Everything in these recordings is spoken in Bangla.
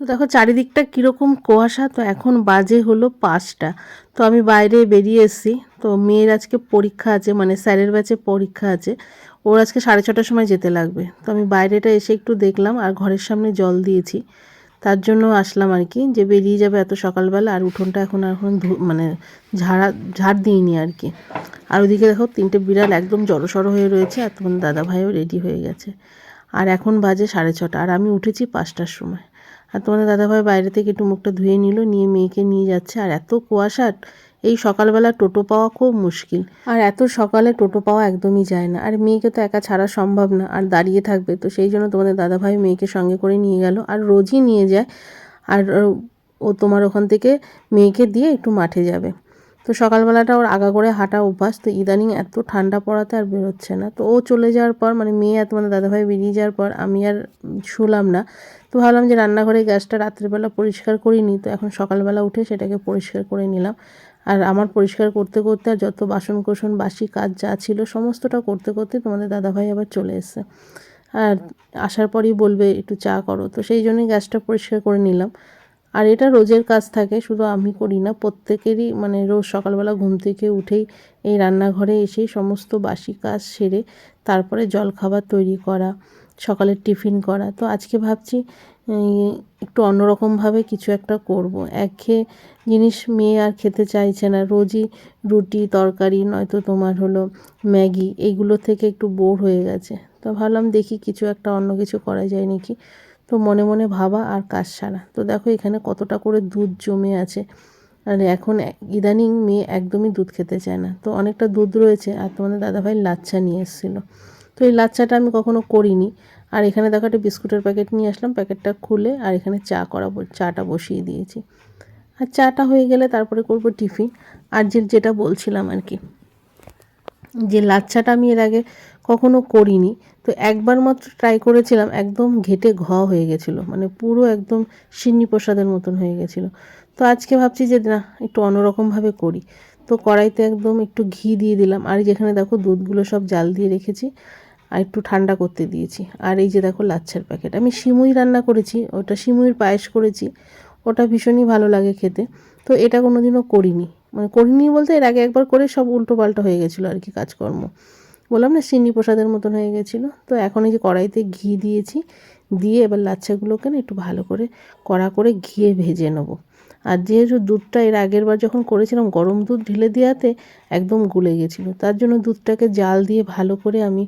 তো দেখো চারিদিকটা কীরকম কুয়াশা, তো এখন বাজে হলো পাঁচটা। তো আমি বাইরে বেরিয়ে এসেছি। তো মেয়ের আজকে পরীক্ষা আছে মানে স্যারের ব্যাচে পরীক্ষা আছে। ওর আজকে সাড়ে ছটার সময় যেতে লাগবে। তো আমি বাইরেটা এসে একটু দেখলাম আর ঘরের সামনে জল দিয়েছি। তার জন্য আসলাম আর কি, যে বেরিয়ে যাবে এত সকালবেলা আর উঠোনটা এখন আর এখন মানে ঝাড়া ঝাড় দিইনি আর কি। আর ওদিকে দেখো তিনটে বিড়াল একদম জড়সড় হয়ে রয়েছে আর তোমার দাদাভাইও রেডি হয়ে গেছে। আর এখন বাজে সাড়ে ছটা, আর আমি উঠেছি পাঁচটার সময়। আর তোমাদের দাদাভাই বাইরে থেকে একটু মুখটা ধুয়ে নিল, নিয়ে মেয়েকে নিয়ে যাচ্ছে। আর এত কুয়াশা, এই সকালবেলা টোটো পাওয়া খুব মুশকিল। আর এত সকালে টোটো পাওয়া একদমই যায় না। আর মেয়েকে তো একা ছাড়া সম্ভব না, আর দাঁড়িয়ে থাকবে। তো সেই জন্য তোমাদের দাদাভাই মেয়েকে সঙ্গে করে নিয়ে গেল। আর রোজই নিয়ে যায়। আর ও তোমার ওখান থেকে মেয়েকে দিয়ে একটু মাঠে যাবে। তো সকালবেলাটা ওর আগা করে হাঁটা অভ্যাস, তো ইদানিং এত ঠান্ডা পড়াতে আর বেরোচ্ছে না। তো ও চলে যাওয়ার পর মানে মেয়ে আর তোমাদের দাদাভাই বেরিয়ে যাওয়ার পর আমি আর শুলাম না। তো ভাবলাম যে রান্নাঘরে গ্যাসটা রাত্রিবেলা পরিষ্কার করিনি, তো এখন সকালবেলা উঠে সেটাকে পরিষ্কার করে নিলাম। আর আমার পরিষ্কার করতে করতে আর যত বাসন কোসন বাসি কাজ যা ছিল সমস্তটা করতে করতে তোমাদের দাদাভাই আবার চলে এসছে। আর আসার পরই বলবে, একটু চা করো। তো সেই জন্যই গ্যাসটা পরিষ্কার করে নিলাম। আর এটা রোজের কাজ থাকে, শুধু আমি করি না, প্রত্যেকেরই মানে রোজ সকালবেলা ঘুম থেকে উঠেই এই রান্নাঘরে এসেই সমস্ত বাসি কাজ সেরে তারপরে জলখাবার তৈরি করা, সকালের টিফিন করা। তো আজকে ভাবছি একটু অন্যরকমভাবে কিছু একটা করব। একঘেয়ে জিনিস মেয়ে আর খেতে চাইছে না, রোজই রুটি, তরকারি, নয়তো তোমার হলো ম্যাগি, এইগুলো থেকে একটু বোর হয়ে গেছে। তো ভাবলাম দেখি কিছু একটা অন্য কিছু করা যায় নাকি। তো মনে মনে ভাবা আর কাজ সারা। তো দেখো এখানে কতটা করে দুধ জমে আছে। আর এখন ইদানিং মেয়ে একদমই দুধ খেতে চায় না। তো অনেকটা দুধ রয়েছে আর তোমাদের দাদাভাই লাচ্ছা নিয়ে এসেছিল। তো এই লাচ্চাটা আমি কখনো করিনি। আর এখানে দেখো একটা বিস্কুটের প্যাকেট নিয়ে আসলাম, প্যাকেটটা খুলে আর এখানে চা করা চাটা বসিয়ে দিয়েছি। আর চাটা হয়ে গেলে তারপরে করব টিফিন। আর যে, যেটা বলছিলাম আর কি। যে লাচ্ছাটা আমি এর আগে কখনো করিনি, তো একবার মাত্র ট্রাই করেছিলাম, একদম ঘেটে ঘ হয়ে গেছিল মানে পুরো একদম সিন্নি প্রসাদের মতন হয়ে গেছিল। তো আজকে ভাবছি যে না, একটু অন্যরকমভাবে করি। তো কড়াইতে একদম একটু ঘি দিয়ে দিলাম, আর যেখানে দেখো দুধগুলো সব জাল দিয়ে রেখেছি, আর একটু ঠান্ডা করতে দিয়েছি। আর এই যে দেখো লাচ্ছার প্যাকেট আমি সিমুই রান্না করেছি, ওটা সিমুইয়ের পায়েস করেছি, ওটা ভীষণই ভালো লাগে খেতে, তো এটা কোনো দিনও করিনি। মানে করিনি বলতে এর আগে একবার করে সব উল্টো পাল্টা হয়ে গেছিল আর কি কাজকর্ম। বললাম, না, সিন্নি প্রসাদের মতন হয়ে গেছিল। তো এখন এই যে কড়াইতে ঘি দিয়েছি, দিয়ে এবার লাচ্ছাগুলোকে না একটু ভালো করে কড়া করে ঘিয়ে ভেজে নেব। আর যেহেতু দুধটা এর আগের বার যখন করেছিলাম, গরম দুধ ঢেলে দেওয়াতে একদম গুলে গেছিল। তার জন্য দুধটাকে জাল দিয়ে ভালো করে আমি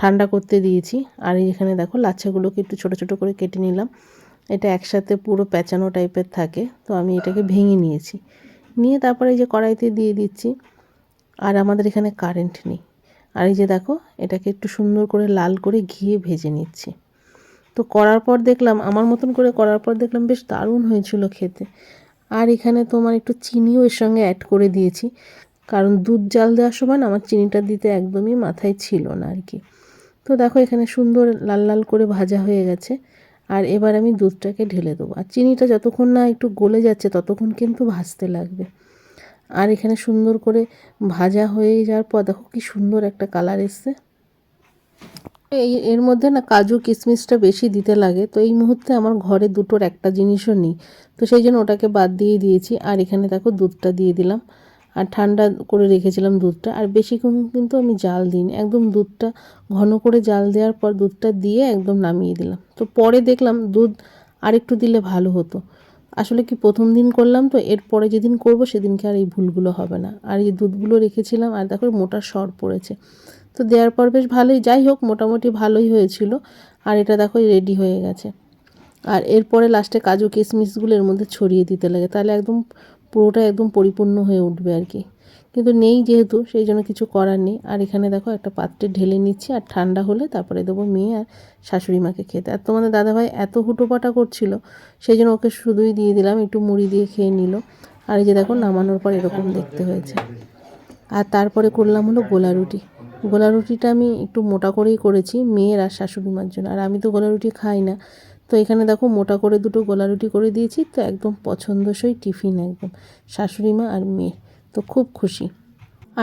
ঠান্ডা করতে দিয়েছি। আর এখানে দেখো, লাচ্ছাগুলোকে একটু ছোটো ছোটো করে কেটে নিলাম। এটা একসাথে পুরো প্যাঁচানো টাইপের থাকে। তো আমি এটাকে ভেঙে নিয়েছি। নিয়ে তারপরে এই যে কড়াইতে দিয়ে দিচ্ছি। আর আমাদের এখানে কারেন্ট নেই। আর এই যে দেখো, এটাকে একটু সুন্দর করে লাল করে ঘিয়ে ভেজে নিচ্ছি। তো করার পর দেখলাম, আমার মতন করে করার পর দেখলাম বেশ দারুণ হয়েছিল খেতে। আর এখানে তোমার একটু চিনিও এর সঙ্গে অ্যাড করে দিয়েছি। কারণ দুধ জাল দেওয়ার সময় আমার চিনিটা দিতে একদমই মাথায় ছিল না আর কি। তো দেখো এখানে সুন্দর লাল লাল করে ভাজা হয়ে গেছে। আর এবার আমি দুধটাকে ঢেলে দেবো। আর চিনিটা যতক্ষণ না একটু গলে যাচ্ছে, ততক্ষণ কিন্তু ভাজতে লাগবে। আর এখানে সুন্দর করে ভাজা হয়ে যাওয়ার পর দেখো কি সুন্দর একটা কালার এসছে। এই এর মধ্যে না কাজু কিশমিশটা বেশি দিতে লাগে। তো এই মুহূর্তে আমার ঘরে দুটোর একটা জিনিসও নেই। তো সেই জন্য ওটাকে বাদ দিয়ে দিয়েছি। আর এখানে দেখো দুধটা দিয়ে দিলাম। আর ঠান্ডা করে রেখেছিলাম দুধটা। আর বেশিক্ষণ কিন্তু আমি জাল দিইনি। একদম দুধটা, ঘন করে জাল দেওয়ার পর দুধটা দিয়ে একদম নামিয়ে দিলাম। তো পরে দেখলাম দুধ আরেকটু দিলে ভালো হতো। আসলে কি প্রথম দিন করলাম তো এরপরে যেদিন করব সেদিনকে আর এই ভুলগুলো হবে না। আর এই দুধগুলো রেখেছিলাম আর দেখো মোটা সর পড়েছে। তো দেওয়ার পর বেশ ভালোই, যাই হোক মোটামুটি ভালোই হয়েছিল। আর এটা দেখো রেডি হয়ে গেছে। আর এরপরে লাস্টে কাজু কিশমিশগুলো এর মধ্যে ছড়িয়ে দিতে লাগে। তাহলে একদম পুরোটা একদম পরিপূর্ণ হয়ে উঠবে আর কি। কিন্তু নেই যেহেতু, সেই জন্য কিছু করার নেই। আর এখানে দেখো একটা পাত্রে ঢেলে নিচ্ছি, আর ঠান্ডা হলে তারপরে দেবো মেয়ে আর শাশুড়ি মাকে খেতে। আর তোমাদের দাদাভাই এত হুটোপাটা করছিল, সেই জন্য ওকে শুধুই দিয়ে দিলাম, একটু মুড়ি দিয়ে খেয়ে নিল। আর এই যে দেখো নামানোর পর এরকম দেখতে হয়েছে। আর তারপরে করলাম হলো গোলা রুটি। গোলা রুটিটা আমি একটু মোটা করেই করেছি, মেয়ের আর শাশুড়ি মার জন্য। আর আমি তো গোলা রুটি খাই না। তো এখানে দেখো মোটা করে দুটো গোলা রুটি করে দিয়েছি, তো একদম পছন্দসই টিফিন একদম, শাশুড়ি মা আর মেয়ে, তো খুব খুশি।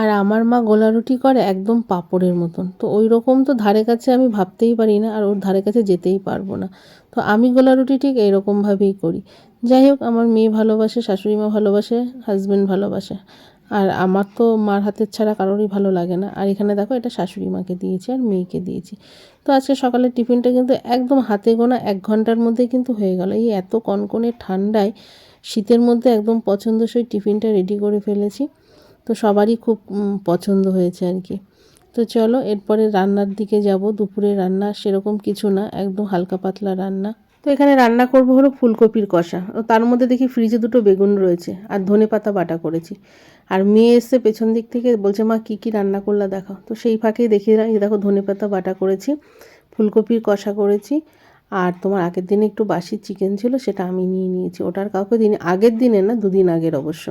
আর আমার মা গোলা রুটি করে একদম পাপড়ের মতন, তো ওই রকম তো ধারে কাছে আমি ভাবতেই পারি না আর ওর ধারে কাছে যেতেই পারব না। তো আমি গোলা রুটি ঠিক এইরকমভাবেই করি। যাই হোক, আমার মেয়ে ভালোবাসে, শাশুড়ি মা ভালোবাসে হাজব্যান্ড ভালোবাসে। আর আমার তো মার হাতের ছাড়া কারোরই ভালো লাগে না। আর এখানে দেখো এটা শাশুড়ি মাকে দিয়েছি আর মেয়েকে দিয়েছি। তো আজকে সকালের টিফিনটা কিন্তু একদম হাতে গোনা এক ঘণ্টার মধ্যে কিন্তু হয়ে গেল। এই এত কনকনে ঠান্ডায় শীতের মধ্যে একদম পছন্দসই টিফিনটা রেডি করে ফেলেছি। তো সবারই খুব পছন্দ হয়েছে আর কি। তো চলো এরপরে রান্নার দিকে যাব। দুপুরে রান্না সেরকম কিছু না, একদম হালকা পাতলা রান্না। তো এখানে রান্না করব হলো ফুলকপির কষা। ও তার মধ্যে দেখি ফ্রিজে দুটো বেগুন রয়েছে আর ধনে পাতা বাটা করেছি। আর মেয়ে এসে পেছন দিক থেকে, বলছে, মা, কী কী রান্না করলা দেখাও তো সেই ফাঁকেই দেখি দেখো, ধনে পাতা বাটা করেছি, ফুলকপির কষা করেছি, আর তোমার আগের দিনে একটু বাসি চিকেন ছিল, সেটা আমি নিয়ে নিয়েছি। ওটার কাউকে দিন আগের দিনে না, দুদিন আগের অবশ্য।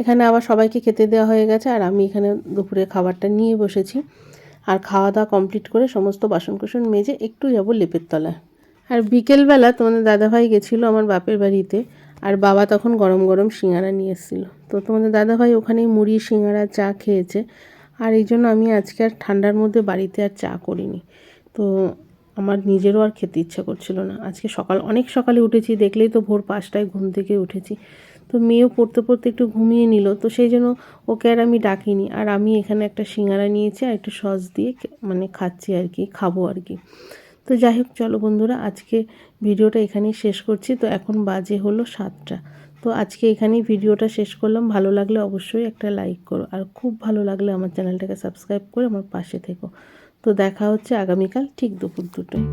এখানে আবার সবাইকে খেতে দেওয়া হয়ে গেছে, আর আমি এখানে দুপুরে খাবারটা নিয়ে বসেছি। আর খাওয়া দাওয়া কমপ্লিট করে সমস্ত বাসন কুসন মেজে একটু যাব লেপের তলায়। আর বিকেলবেলা তোমাদের দাদাভাই গেছিল আমার বাপের বাড়িতে, আর বাবা তখন গরম গরম সিঙ্গারা নিয়ে এসেছিল। তো তোমাদের দাদাভাই ওখানেই মুড়ি, সিঙ্গারা, চা খেয়েছে, আর এই জন্য আমি আজকে আর ঠান্ডার মধ্যে বাড়িতে আর চা করিনি। তো আমার নিজেরও আর খেতে ইচ্ছা করছিল না। আজকে সকাল, অনেক সকালে উঠেছি, দেখলেই তো ভোর পাঁচটায় ঘুম থেকে উঠেছি। তো মেয়েও পড়তে পড়তে একটু ঘুমিয়ে নিল, তো সেই জন্য ওকে আর আমি ডাকিনি। আর আমি এখানে একটা সিঙ্গারা নিয়েছি আর একটু সস দিয়ে মানে খাচ্ছি আর কি, খাব আর কি। তো যাই হোক, চলো বন্ধুরা, আজকে ভিডিওটা এখানেই শেষ করছি। তো এখন বাজে হলো সাতটা। তো আজকে এখানেই ভিডিওটা শেষ করলাম। ভালো লাগলে অবশ্যই একটা লাইক করো। আর খুব ভালো লাগলে আমার চ্যানেলটাকে সাবস্ক্রাইব করে আমার পাশে থেকো। তো দেখা হচ্ছে আগামীকাল ঠিক দুপুর দুটোয়।